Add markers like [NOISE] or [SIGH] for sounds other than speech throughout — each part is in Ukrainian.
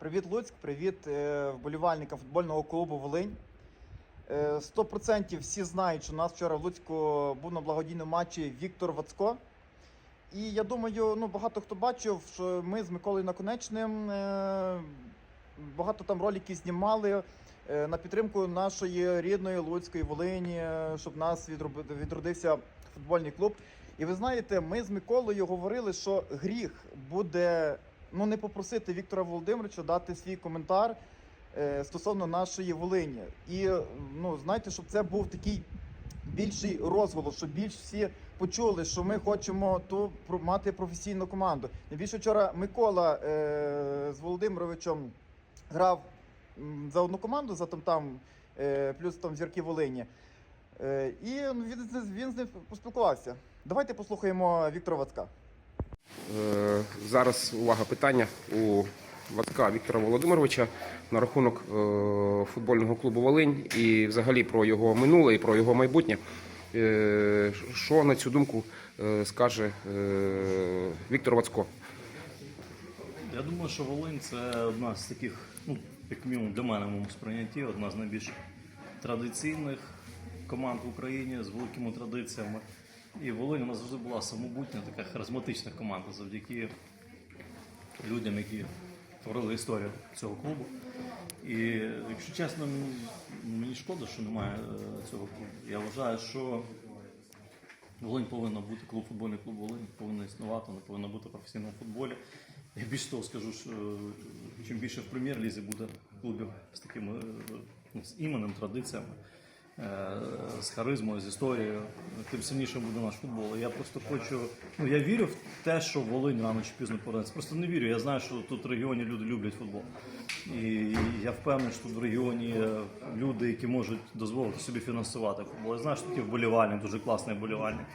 Привіт, Луцьк, привіт е, вболівальникам футбольного клубу Волинь. Е, 100% всі знають, що у нас вчора в Луцьку був на благодійному матчі Віктор Вацко. І я думаю, ну багато хто бачив, що ми з Миколою Наконечним е, багато там роликів знімали е, на підтримку нашої рідної Луцької Волині, е, щоб нас відродився футбольний клуб. І ви знаєте, ми з Миколою говорили, що гріх буде ну не попросити Віктора Володимировича дати свій коментар е, стосовно нашої Волині. І ну знаєте, щоб це був такий більший розголос, щоб більш всі почули, що ми хочемо ту мати професійну команду. Найбільше вчора Микола е, з Володимировичем грав за одну команду, за там там е, плюс там зірки Волині. Е, і він, з- ним поспілкувався. Давайте послухаємо Віктора Вацка. Е, Зараз увага питання у Вацка Віктора Володимировича на рахунок е, футбольного клубу Волинь і взагалі про його минуле і про його майбутнє. Е, Що на цю думку скаже Віктор Вацко? Я думаю, що Волинь це одна з таких, ну, як мінімум для мене моєму сприйнятті, одна з найбільш традиційних команд в Україні з великими традиціями. І Волинь у нас завжди була самобутня, така харизматична команда завдяки людям, які творили історію цього клубу. І якщо чесно, мені шкода, що немає е, цього клубу. Я вважаю, що Волинь повинна бути клуб, футбольний клуб Волинь повинна існувати, вона повинна бути в професійному футболі. Я більше того скажу, що е, чим більше в прем'єр-лізі буде клубів з такими е, ну, з іменем, традиціями, з харизмою, з історією, тим сильнішим буде наш футбол. Я просто хочу. Ну я вірю в те, що Волинь рано чи пізно повернеться. Просто не вірю. Я знаю, що тут в регіоні люди люблять футбол. І я впевнений, що тут в регіоні люди, які можуть дозволити собі фінансувати футбол. Я знаю, що такі вболівальник, дуже класний вболівальник.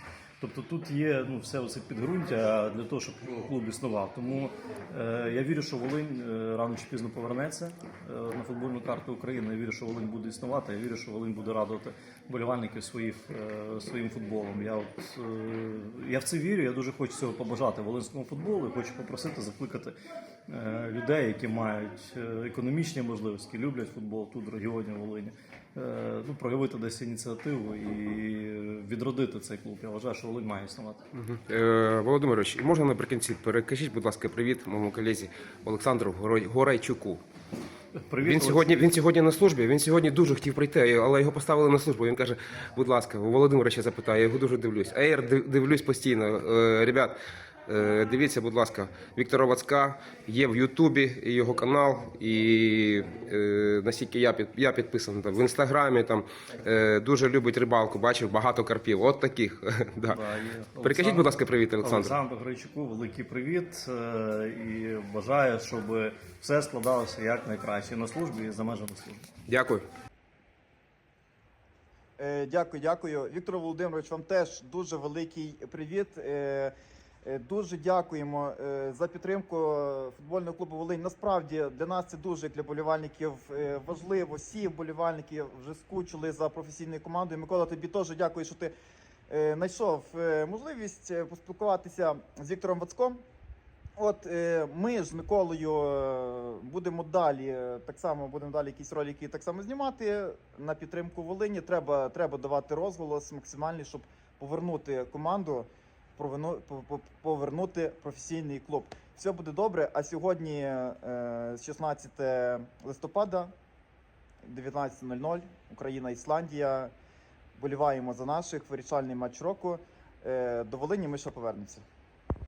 Тобто тут є ну, все це підґрунтя для того, щоб клуб існував. Тому е, я вірю, що Волинь е, рано чи пізно повернеться е, на футбольну карту України. Я вірю, що Волинь буде існувати. Я вірю, що Волинь буде радувати вболівальників своїх, е, своїм футболом. Я, от, е, я в це вірю. Я дуже хочу цього побажати волинському футболу. і Хочу попросити закликати е, людей, які мають е, економічні можливості, люблять футбол тут в регіоні Волині. е, Ну, проявити десь ініціативу і відродити цей клуб. Я вважаю, що Волинь має існувати. Е, Володимирович, можна наприкінці перекажіть, будь ласка, привіт моєму колезі Олександру Горайчуку. Привіт, Він сьогодні, він сьогодні на службі. Він сьогодні дуже хотів прийти, але його поставили на службу. Він каже: будь ласка, у ще запитаю, я його дуже дивлюсь. А я дивлюсь постійно. Е, ребят, дивіться, будь ласка, Віктора Вацка є в Ютубі його канал, і е, настільки я під я підписаний там в інстаграмі. Там е, дуже любить рибалку. Бачив багато карпів. От таких. [LAUGHS] да. Перекажіть, будь ласка, привіт, Олександр. Олександру Грайчуку, великий привіт е, і бажаю, щоб все складалося як найкраще на службі і за межами служби. Дякую. Е, Дякую, дякую. Віктор Володимирович, вам теж дуже великий привіт. Е, Дуже дякуємо е, за підтримку футбольного клубу Волинь. Насправді для нас це дуже для болівальників е, важливо. Всі вболівальники вже скучили за професійною командою. Микола, тобі теж дякую, що ти знайшов можливість поспілкуватися з Віктором Вацком. От ми ж з Миколою будемо далі, так само будемо далі якісь ролики так само знімати на підтримку Волині. Треба, треба давати розголос максимальний, щоб повернути команду, повернути професійний клуб. Все буде добре. А сьогодні, е, з 16 листопада, 19.00, Україна, Ісландія. Боліваємо за наших. Вирішальний матч року. Е, До Волині ми ще повернемося.